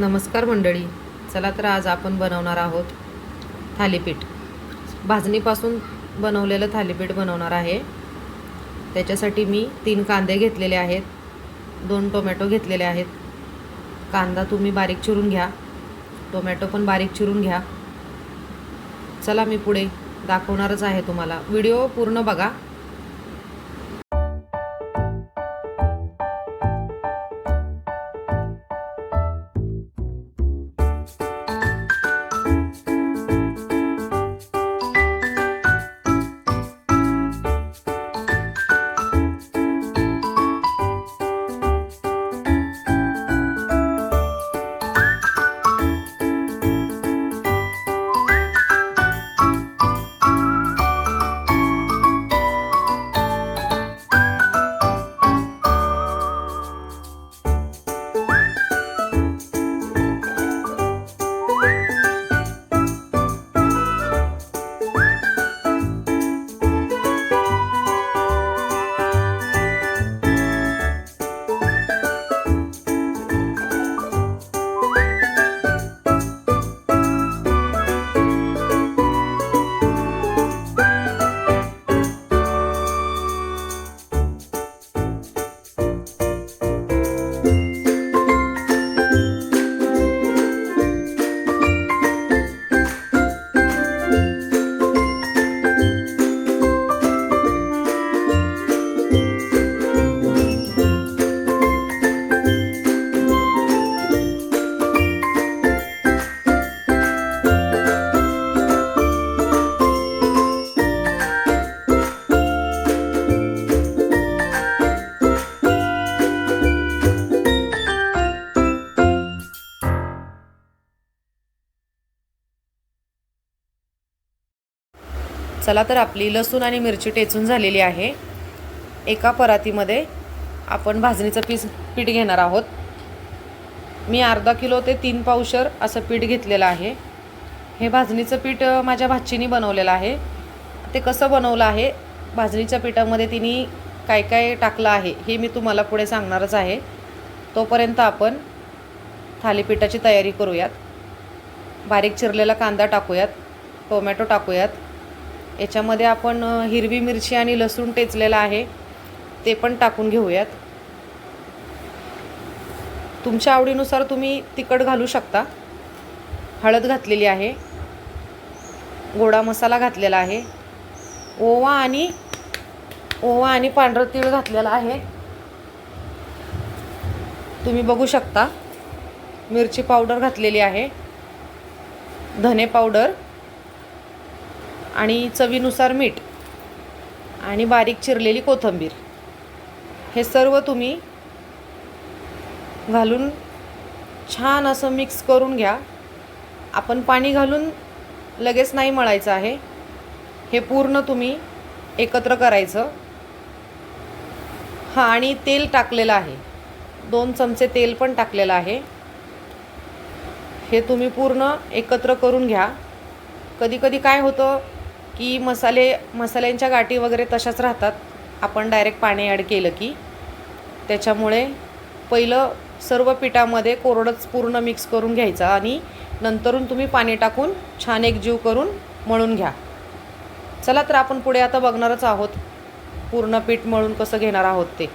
नमस्कार मंडळी. चला तर आज आपण बनवणार आहोत थालीपीठ. भाजणीपासून बनवलेलं थालीपीठ बनवणार आहे. त्याच्यासाठी मी तीन कांदे घेतलेले आहेत. दोन टोमॅटो घेतलेले आहेत. कांदा तुम्ही बारीक चिरून घ्या. टोमॅटो पण बारीक चिरून घ्या. चला मी पुढे दाखवणारच आहे तुम्हाला. व्हिडिओ पूर्ण बघा. चला तर आपली लसूण आणि मिरची टेचून झालेली आहे. एका परातीमध्ये आपण भाजणीचं पीस पीठ घेणार आहोत. मी अर्धा किलो ते तीन पावशर असं पीठ घेतलेलं आहे. हे भाजणीचं पीठ माझ्या भाचीनी बनवलेलं आहे. ते कसं बनवलं आहे? भाजणीच्या पिठामध्ये तिने काय काय टाकलं आहे हे मी तुम्हाला पुढे सांगणारच आहे. तोपर्यंत आपण थालीपीठाची तयारी करूयात. बारीक चिरलेला कांदा टाकूयात टोमॅटो टाकूयात. याच्यामध्ये आपण हिरवी मिरची आणि लसूण टेचलेलं आहे. ते पण टाकून घेऊयात. तुमच्या आवडीनुसार तुम्ही तिखट घालू शकता. हळद घातलेली आहे. गोडा मसाला घातलेला आहे. ओवा आणि ओवा आणि पांढरं तीळ घातलेला आहे. तुम्ही बघू शकता. मिरची पावडर घातलेली आहे. धने पावडर. आणि चवीनुसार मीठ आणि बारीक चिरलेली कोथिंबीर. हे सर्व तुम्ही घालून छान असं मिक्स करून घ्या. आपण पाणी घालून लगेच नाही मळायचं आहे. हे पूर्ण तुम्ही एकत्र करायचं. हां आणि तेल टाकलेलं आहे. दोन चमचे तेल पण टाकलेलं आहे. हे तुम्ही पूर्ण एकत्र करून घ्या. कधी कधी काय होतं की मसाले मसाल्यांच्या गाठी वगैरे तशाच राहतात. आपण डायरेक्ट पाणी ॲड केलं की. त्याच्यामुळे पहिलं सर्व पिठामध्ये कोरडंच पूर्ण मिक्स करून घ्यायचं आणि नंतरून तुम्ही पाणी टाकून छान एक जीव करून मळून घ्या. चला तर आपण पुढे आता बघणारच आहोत. पूर्ण पीठ मळून कसं घेणार आहोत ते.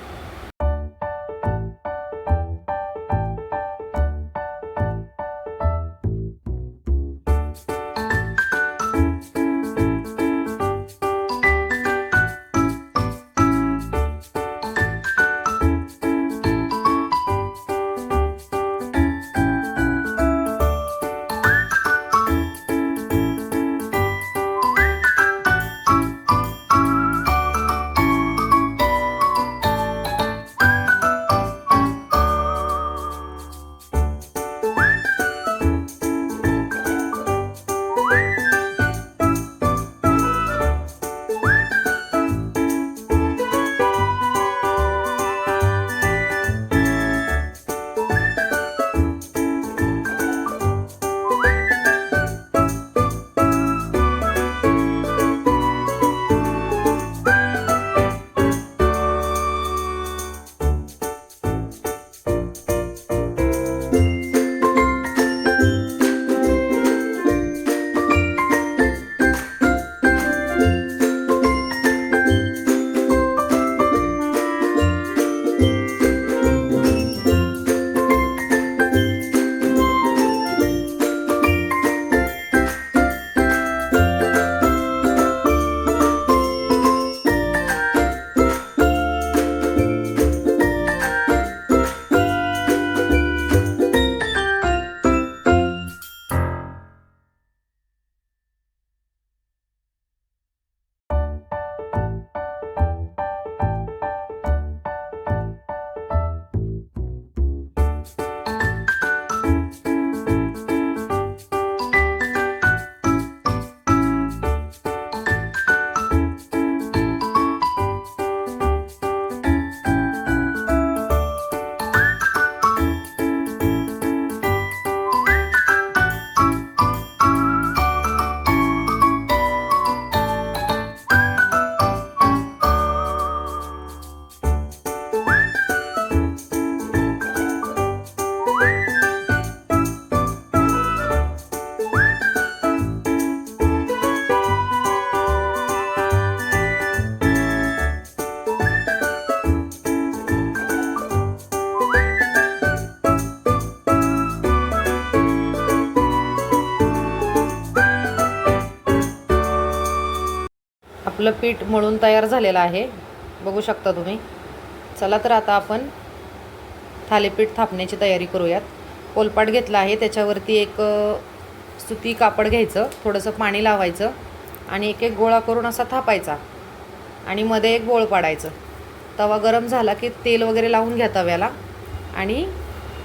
आपलं पीठ मळून तयार झालेलं आहे. बघू शकता तुम्ही. चला तर आता आपण थालीपीठ थापण्याची तयारी करूयात. पोलपाट घेतला आहे त्याच्यावरती एक सुती कापड घ्यायचं थोडंसं पाणी लावायचं आणि एक एक गोळा करून असा थापायचा आणि मध्ये एक गोळ पाडायचं. तवा गरम झाला की तेल वगैरे लावून घ्या तव्याला आणि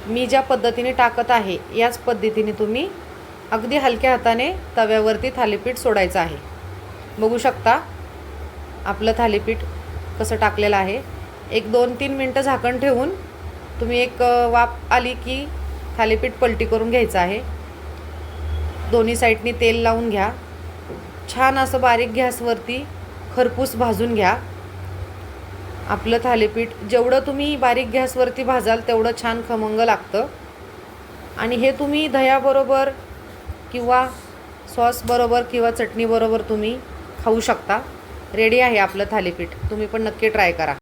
मी ज्या पद्धतीने टाकत आहे याच पद्धतीने तुम्ही अगदी हलक्या हाताने तव्यावरती थालीपीठ सोडायचं आहे. बघू शकता आपलं थालीपीठ कसं टाकलेलं आहे. एक दोन तीन मिनटं झाकण ठेवून तुम्ही एक वाफ आली की थालीपीठ पलटी करून घ्यायचं आहे. दोन्ही साईडनी तेल लावून घ्या. छान असं बारीक गॅसवरती खरपूस भाजून घ्या. आपलं थालीपीठ जेवढं तुम्ही बारीक गॅसवरती भाजाल तेवढं छान खमंग लागतं. आणि हे तुम्ही दह्याबरोबर किंवा सॉसबरोबर किंवा चटणीबरोबर तुम्ही खाऊ शकता. रेडी आहे आपलं थालीपीठ. तुम्ही पण नक्की ट्राय करा.